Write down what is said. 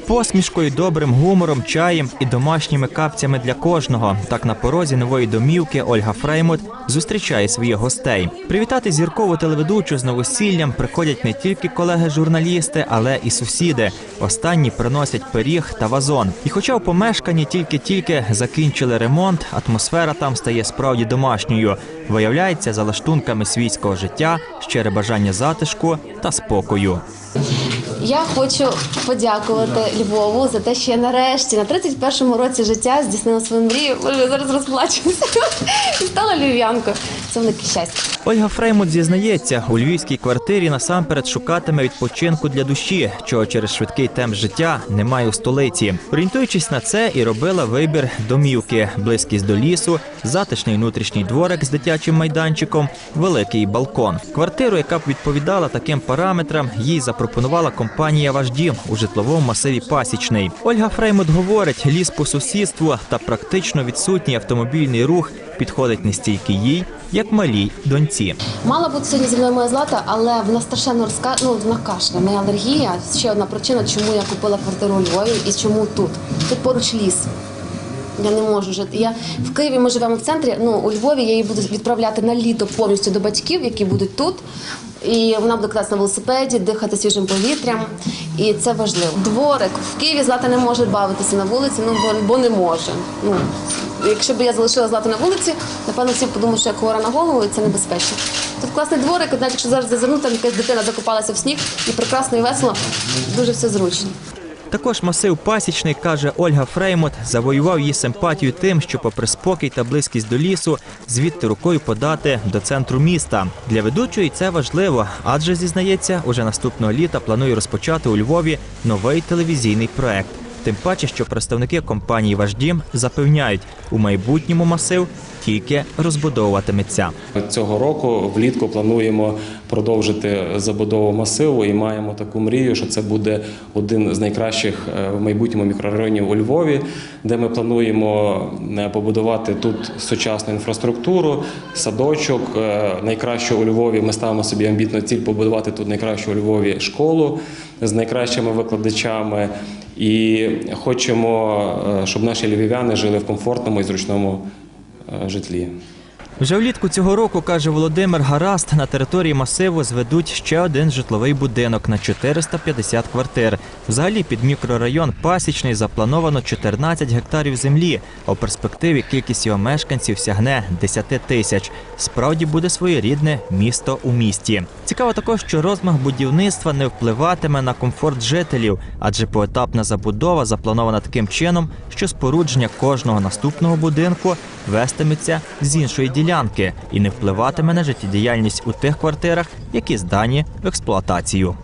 посмішкою, добрим гумором, чаєм і домашніми капцями для кожного. Так на порозі нової домівки Ольга Фреймут зустрічає своїх гостей. Привітати зіркову телеведучу з новосіллям приходять не тільки колеги-журналісти, але і сусіди. Останні приносять пиріг та вазон. І хоча в помешканні тільки-тільки закінчили ремонт, атмосфера там стає справді домашньою. Виявляється, за лаштунками свійського життя щире бажання затишку та спокою. Я хочу подякувати Львову за те, що я нарешті на 31-му році життя здійснила свою мрію. Може, я зараз розплачуся і стала львів'янкою. Це велике щастя. Ольга Фреймут зізнається, у львівській квартирі насамперед шукатиме відпочинку для душі, чого через швидкий темп життя немає у столиці. Орієнтуючись на це, і робила вибір домівки, близькість до лісу, затишний внутрішній дворик з дитячим майданчиком, великий балкон. Квартиру, яка б відповідала таким параметрам, їй запропонувала компанія Ваш дім у житловому масиві Пасічний. Ольга Фреймут говорить, ліс по сусідству та практично відсутній автомобільний рух підходить не стільки їй, як малій доньці. Мала бути сьогодні зі мною моя злата, але вона страшенно розка... ну, вона кашля, моя алергія. Ще одна причина, чому я купила квартиру у Львові і чому тут. Тут поруч ліс. Я не можу жити. Я в Києві ми живемо в центрі. Ну у Львові я її буду відправляти на літо повністю до батьків, які будуть тут. І вона буде кататися на велосипеді, дихати свіжим повітрям. І це важливо. Дворик в Києві злата не може бавитися на вулиці, ну бо, бо не може. Ну якщо б я залишила злату на вулиці, напевно всі подумають, що я хвора на голову, і це небезпечно. Тут класний дворик, навіть якщо зараз зазирнути, там якась дитина закопалася в сніг, і прекрасно і весело, дуже все зручно. Також масив пасічний, каже Ольга Фреймот, завоював її симпатію тим, що, попри спокій та близькість до лісу, звідти рукою подати до центру міста. Для ведучої це важливо, адже зізнається, уже наступного літа планує розпочати у Львові новий телевізійний проект. Тим паче, що представники компанії Ваш дім запевняють, у майбутньому масив тільки розбудовуватиметься. Цього року влітку плануємо продовжити забудову масиву і маємо таку мрію, що це буде один з найкращих е, в майбутньому мікрорайонів у Львові, де ми плануємо е, побудувати тут сучасну інфраструктуру, садочок. Е, Найкраще у Львові ми ставимо собі амбітну ціль побудувати тут найкращу у Львові школу з найкращими викладачами. І хочемо, е, щоб наші львів'яни жили в комфортному і зручному е, житлі. Вже влітку цього року, каже Володимир Гараст, на території масиву зведуть ще один житловий будинок на 450 квартир. Взагалі під мікрорайон Пасічний заплановано 14 гектарів землі, а в перспективі кількість його мешканців сягне 10 тисяч. Справді буде своєрідне місто у місті. Цікаво також, що розмах будівництва не впливатиме на комфорт жителів, адже поетапна забудова запланована таким чином, що спорудження кожного наступного будинку вестиметься з іншої ділянки і не впливатиме на життєдіяльність у тих квартирах, які здані в експлуатацію.